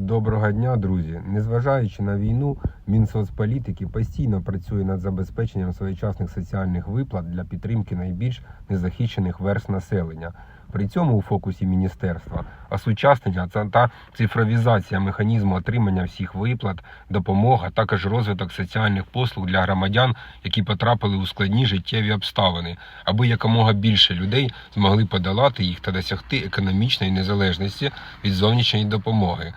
Доброго дня, друзі. Незважаючи на війну, Мінсоцполітики постійно працює над забезпеченням своєчасних соціальних виплат для підтримки найбільш незахищених верст населення. При цьому у фокусі міністерства осучаснення та- цифровізація механізму отримання всіх виплат, допомога, а також розвиток соціальних послуг для громадян, які потрапили у складні життєві обставини, аби якомога більше людей змогли подолати їх та досягти економічної незалежності від зовнішньої допомоги.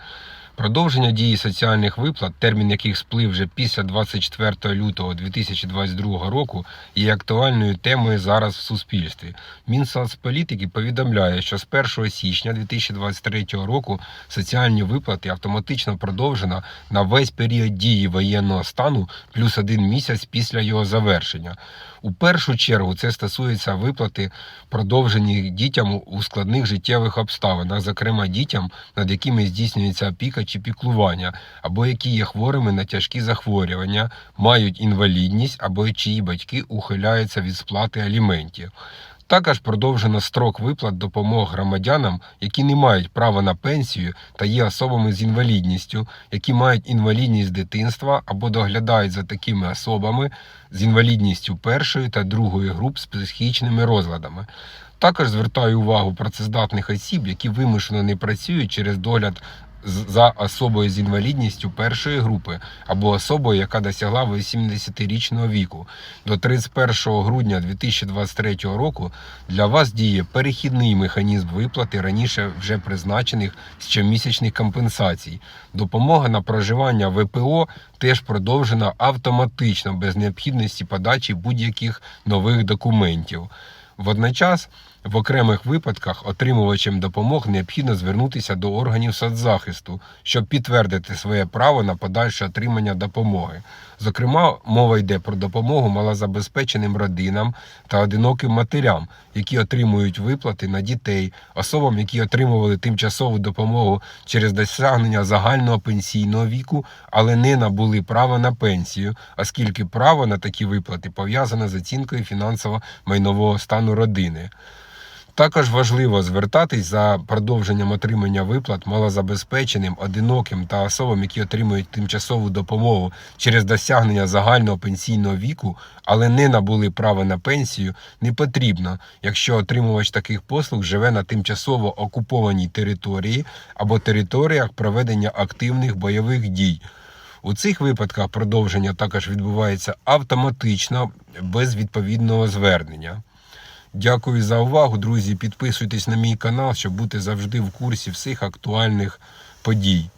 Продовження дії соціальних виплат, термін яких сплив вже після 24 лютого 2022 року, є актуальною темою зараз в суспільстві. Мінсоцполітики повідомляє, що з 1 січня 2023 року соціальні виплати автоматично продовжено на весь період дії воєнного стану плюс один місяць після його завершення. У першу чергу це стосується виплати, продовжені дітям у складних життєвих обставинах, зокрема дітям, над якими здійснюється опіка чи піклування, або які є хворими на тяжкі захворювання, мають інвалідність або чиї батьки ухиляються від сплати аліментів. Також продовжено строк виплат допомог громадянам, які не мають права на пенсію та є особами з інвалідністю, які мають інвалідність дитинства або доглядають за такими особами з інвалідністю першої та другої груп з психічними розладами. Також звертаю увагу працездатних осіб, які вимушено не працюють через догляд за особою з інвалідністю першої групи або особою, яка досягла 80-річного віку. До 31 грудня 2023 року для вас діє перехідний механізм виплати раніше вже призначених щомісячних компенсацій. Допомога на проживання ВПО теж продовжена автоматично без необхідності подачі будь-яких нових документів. Водночас, в окремих випадках отримувачам допомог необхідно звернутися до органів соцзахисту, щоб підтвердити своє право на подальше отримання допомоги. Зокрема, мова йде про допомогу малозабезпеченим родинам та одиноким матерям, які отримують виплати на дітей, особам, які отримували тимчасову допомогу через досягнення загального пенсійного віку, але не набули права на пенсію, оскільки право на такі виплати пов'язане з оцінкою фінансово-майнового стану родини. Також важливо звертатись за продовженням отримання виплат малозабезпеченим, одиноким та особам, які отримують тимчасову допомогу через досягнення загального пенсійного віку, але не набули права на пенсію, не потрібно, якщо отримувач таких послуг живе на тимчасово окупованій території або територіях проведення активних бойових дій. У цих випадках продовження також відбувається автоматично без відповідного звернення. Дякую за увагу, друзі. Підписуйтесь на мій канал, щоб бути завжди в курсі всіх актуальних подій.